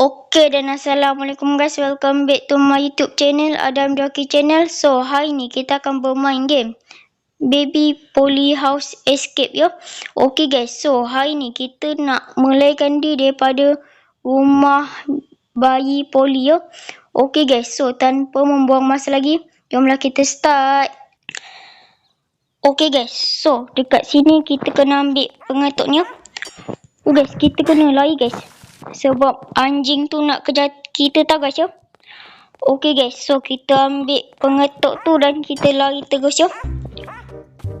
Okay dan Assalamualaikum guys. Welcome back to my YouTube channel Adam Jockey channel. So hari ni kita akan bermain game Baby Polly House Escape yo. Okay guys. So hari ni kita nak melarikan diri daripada Rumah bayi Polly yo. Okay guys. So tanpa membuang masa lagi Jomlah kita start. Okay guys. So dekat sini kita kena ambil pengatutnya Oh guys kita kena lari guys sebab anjing tu nak kejar kita tau guys ya. Okay guys, so kita ambil pengetuk tu dan kita lari terus ya.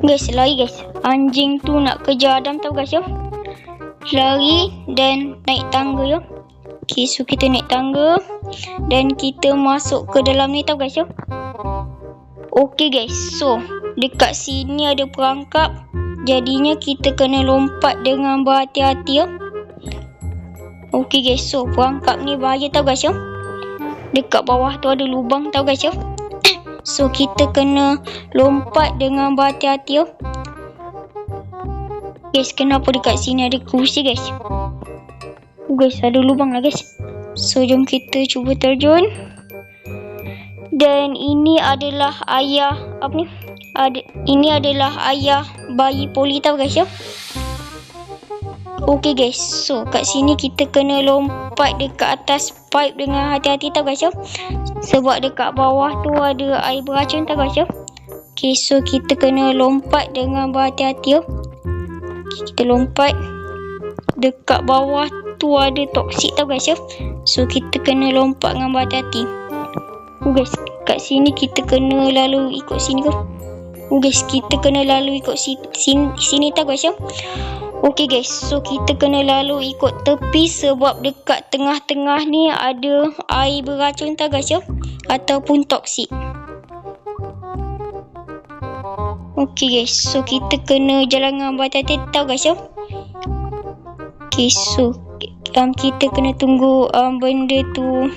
Guys, lari guys. Anjing tu nak kejar Adam tau guys ya. Lari dan naik tangga ya. Okay, so kita naik tangga dan kita masuk ke dalam ni tau guys ya. Okay guys, so dekat sini ada perangkap. Jadinya kita kena lompat dengan berhati-hati ya. Okey guys, so perangkap ni bahaya tau guys ya. Dekat bawah tu ada lubang tau guys ya. So kita kena lompat dengan berhati-hati ya. Guys, kenapa dekat sini ada kursi guys? Guys, ada lubang lah guys. So jom kita cuba terjun. Dan ini adalah ayah apa ni? Ada ini adalah ayah bayi poli tau guys ya. Okay guys, so kat sini kita kena lompat dekat atas pipe dengan hati-hati tau guys ya. Sebab dekat bawah tu ada air beracun tau guys ya. Okay, so kita kena lompat dengan berhati-hati ya. Okay, kita lompat. Dekat bawah tu ada toksik tau guys ya. So kita kena lompat dengan berhati-hati. Oh guys, kat sini kita kena lalu ikut sini ke? Oh guys, kita kena lalu ikut sini, sini, sini tau guys ya. Okey guys, so kita kena lalu ikut tepi sebab dekat tengah-tengah ni ada air beracun tak guys ya? Ataupun toksik. Okey guys, so kita kena jalan dengan berhati-hati tau guys ya? Okey, so um, kita kena tunggu um, benda tu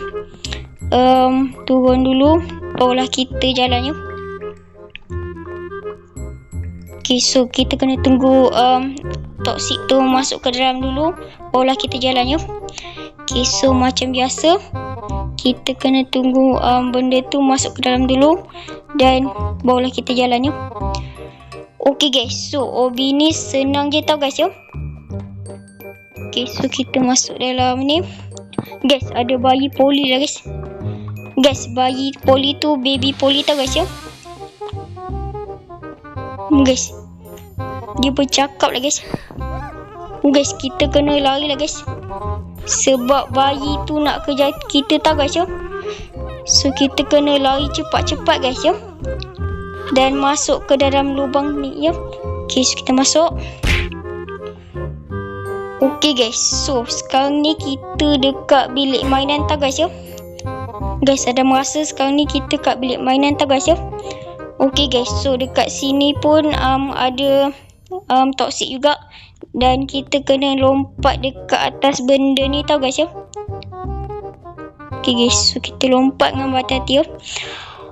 um, turun dulu. Barulah kita jalan ya. Okay, so kita kena tunggu um, toksik tu masuk ke dalam dulu. Barulah kita jalan ya. Okay, so macam biasa. Kita kena tunggu um, benda tu masuk ke dalam dulu. Dan barulah kita jalan ya. Okay guys, so obi ni senang je tau guys ya. Okay, so kita masuk dalam ni. Guys, ada bayi poli lah guys. Guys, bayi poli tu baby poli tau guys ya. Guys, dia bercakap lah guys. Guys, kita kena lari lah guys. Sebab bayi tu nak kejar kita tau guys ya. So, kita kena lari cepat-cepat guys ya. Dan masuk ke dalam lubang ni ya. Okay, so kita masuk. Okay guys, so sekarang ni kita dekat bilik mainan tau guys ya. Guys, ada merasa sekarang ni kita kat bilik mainan tau guys ya. Okay guys, so dekat sini pun um, ada um, toxic juga dan kita kena lompat dekat atas benda ni tau guys ya. Okay guys, so kita lompat dengan berhati-hati ya.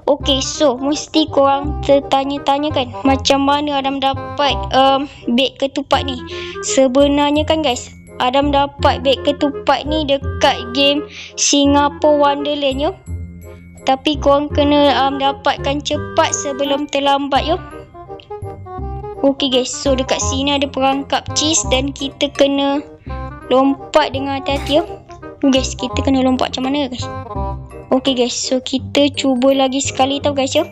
Okay, so mesti korang tertanya-tanya kan macam mana Adam dapat um, beg ketupat ni. Sebenarnya kan guys, Adam dapat beg ketupat ni dekat game Singapore Wonderland ya. Tapi korang kena um, dapatkan cepat sebelum terlambat yo. Okay guys, so dekat sini ada perangkap cheese dan kita kena lompat dengan hati-hati yo. Guys, kita kena lompat macam mana guys? Okay guys, so kita cuba lagi sekali tau guys yo.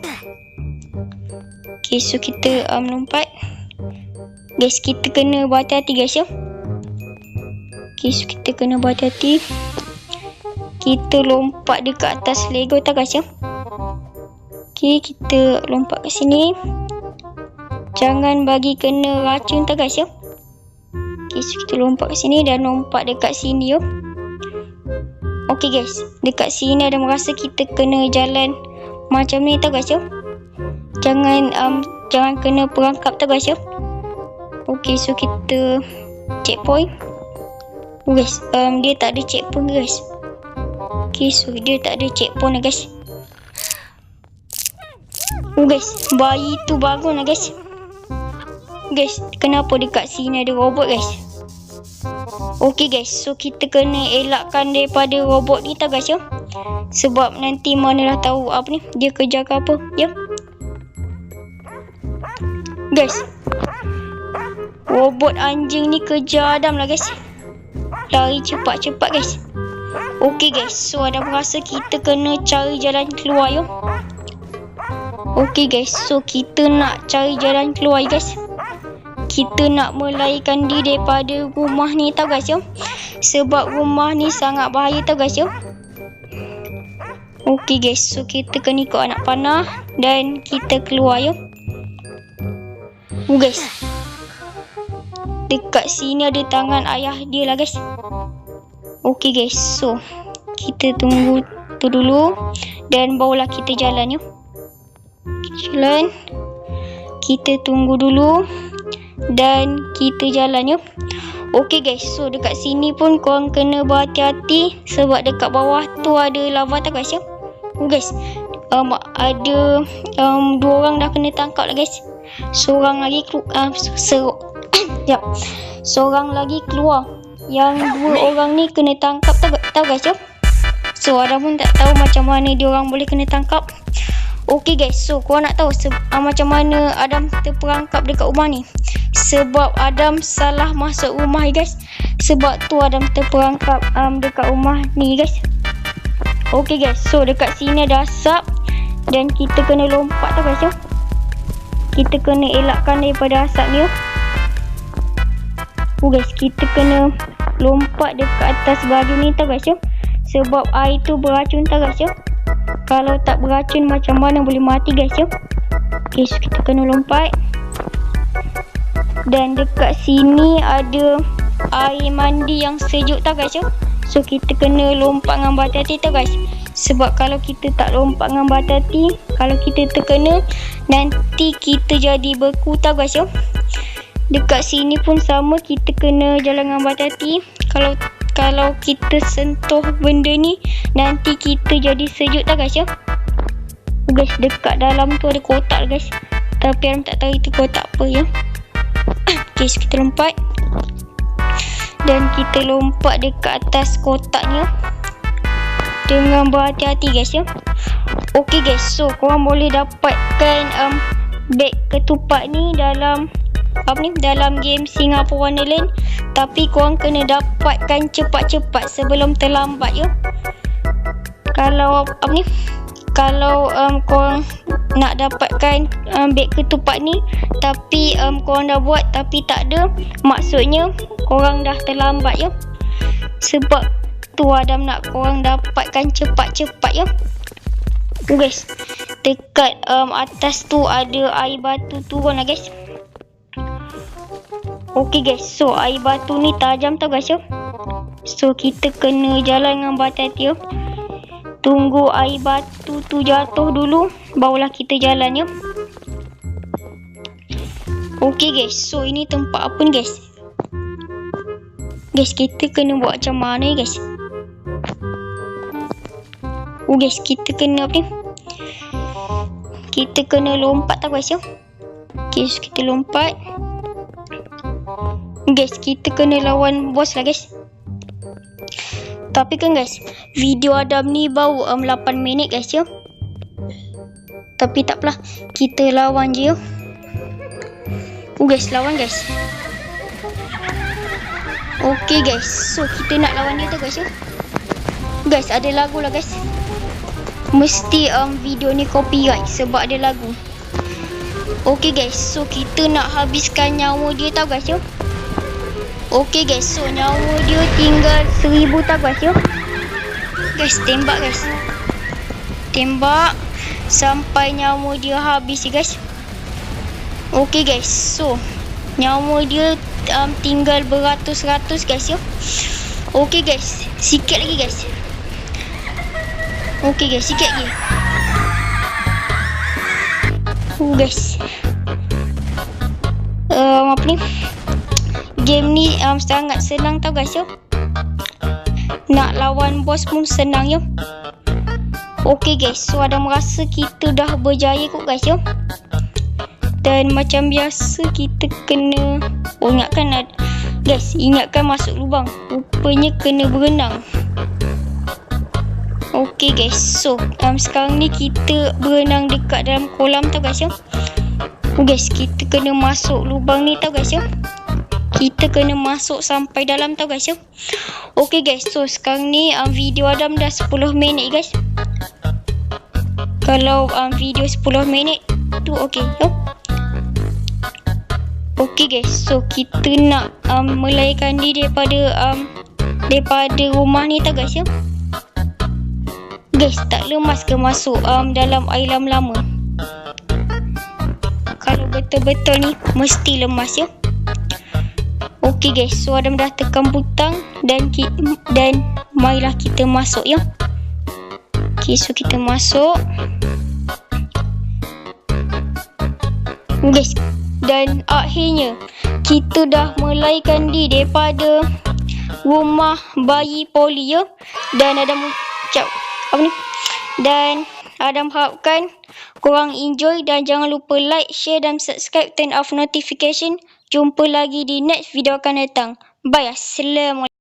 Okay, so kita um, lompat. Guys, kita kena berhati-hati guys yo. Okay, so kita kena berhati-hati kita lompat dekat atas Lego tak guys ya. Okey, kita lompat ke sini. Jangan bagi kena racun tak guys ya. Okey, so kita lompat ke sini dan lompat dekat sini yo. Okey guys, dekat sini ada merasa kita kena jalan macam ni tak guys ya. Jangan um, jangan kena perangkap tak guys ya. Okey, so kita checkpoint. Oh, guys, um, dia tak ada checkpoint guys. Okay, so dia tak ada checkpoint lah guys. Oh guys, bayi tu bangun lah guys. Guys, kenapa dekat sini ada robot guys? Okay guys, so kita kena elakkan daripada robot ni tau guys ya. Sebab nanti mana dah tahu apa ni, dia kerja ke apa ya. Guys. Robot anjing ni kerja Adam lah guys. Lari cepat-cepat guys. Okay guys, so Adam rasa kita kena cari jalan keluar ya. Okay guys, so kita nak cari jalan keluar guys. Kita nak melarikan diri daripada rumah ni tau guys ya. Sebab rumah ni sangat bahaya tau guys ya. Okay guys, so kita kena ikut anak panah dan kita keluar ya. Oh guys. Dekat sini ada tangan ayah dia lah guys. Okay guys, so kita tunggu tu dulu dan barulah kita jalan ya jalan kita tunggu dulu dan kita jalan yuk ok guys. So dekat sini pun korang kena berhati-hati sebab dekat bawah tu ada lava tak guys ya. Oh, guys um, ada um, dua orang dah kena tangkap lah guys. Seorang lagi keluar um, ser yep. seorang lagi keluar. Yang dua orang ni kena tangkap tau, tau guys ya. So ada pun tak tahu macam mana dia orang boleh kena tangkap Okay guys, so korang nak tahu uh, macam mana Adam terperangkap dekat rumah ni? Sebab Adam salah masuk rumah guys. Sebab tu Adam terperangkap um, dekat rumah ni guys. Okay guys, so dekat sini ada asap dan kita kena lompat tau guys ya. Kita kena elakkan daripada asap ni. Oh guys, kita kena lompat dekat atas baju ni tau guys ya. Sebab air tu beracun tau guys ya kalau tak beracun macam mana boleh mati guys ya? Ok so kita kena lompat. Dan dekat sini ada air mandi yang sejuk tau guys ya? So kita kena lompat dengan berhati-hati tau guys. Sebab kalau kita tak lompat dengan berhati-hati kalau kita terkena nanti kita jadi beku tau guys ya? Dekat sini pun sama kita kena jalan dengan berhati-hati kalau kalau kita sentuh benda ni nanti kita jadi sejuk tak guys ya. Guys dekat dalam tu ada kotak guys. Tapi orang tak tahu itu kotak apa ya. Ok so kita lompat. Dan kita lompat dekat atas kotaknya dengan berhati-hati guys ya. Ok guys so korang boleh dapatkan um, beg ketupat ni dalam apa ni dalam game Singapore Wonderland. Tapi korang kena dapatkan cepat-cepat sebelum terlambat ya kalau apa ni kalau um, korang nak dapatkan um, beg ketupat ni tapi um, korang dah buat tapi tak ada maksudnya korang dah terlambat ya sebab tu Adam nak korang dapatkan cepat-cepat ya guys dekat um, atas tu ada air batu turun lah guys Okay guys, so air batu ni tajam tau guys ya. So kita kena jalan dengan berhati-hati ya. Tunggu air batu tu jatuh dulu, barulah kita jalan ya. Okay guys, so ini tempat apa ni guys? Guys, kita kena buat macam mana ni guys? Oh guys, kita kena apa ni? Kita kena lompat tau guys ya. Okay, so kita lompat. Guys, kita kena lawan bos lah guys. Tapi kan guys, video Adam ni baru um, 8 minit guys ya. Tapi takpelah, kita lawan je ya. Oh guys, lawan guys. Okay guys, so kita nak lawan dia tu guys ya. Guys, ada lagu lah guys. Mesti um, video ni copyright sebab ada lagu. Okay guys, so kita nak habiskan nyawa dia tau guys ya. Okey guys, so nyawa dia tinggal seribu tak guys ya. Guys, tembak guys. Tembak sampai nyawa dia habis guys. Okey guys, so nyawa dia um, tinggal beratus-ratus guys ya. Okey guys, sikit lagi guys. Okey guys, sikit lagi. Oh guys. Um, apa ni? Game ni um, sangat senang tau guys yo. Nak lawan bos pun senang yo. Okay guys, so ada merasa kita dah berjaya kot guys yo. Dan macam biasa kita kena oh ingatkan ada Guys, ingatkan masuk lubang. Rupanya kena berenang. Okay guys, so um, sekarang ni kita berenang dekat dalam kolam tau guys. Oh guys, kita kena masuk lubang ni tau guys ya. Kita kena masuk sampai dalam tau guys ya. Okay guys, so sekarang ni um, video Adam dah 10 minit guys. Kalau um, video 10 minit tu okay ya. Okay guys, so kita nak um, melahirkan diri daripada um, daripada rumah ni tau guys ya. Guys, tak lemas ke masuk um, dalam air lama-lama? Kalau betul-betul ni, mesti lemas ya. Okey guys, so Adam dah tekan butang dan ki dan marilah kita masuk ya. Okey, so kita masuk. Guys, dan akhirnya kita dah melahirkan diri daripada rumah bayi poli ya. Dan Adam ucap apa ni dan Adam harapkan korang enjoy dan jangan lupa like, share dan subscribe turn off notification. Jumpa lagi di next video akan datang. Bye. Assalamualaikum.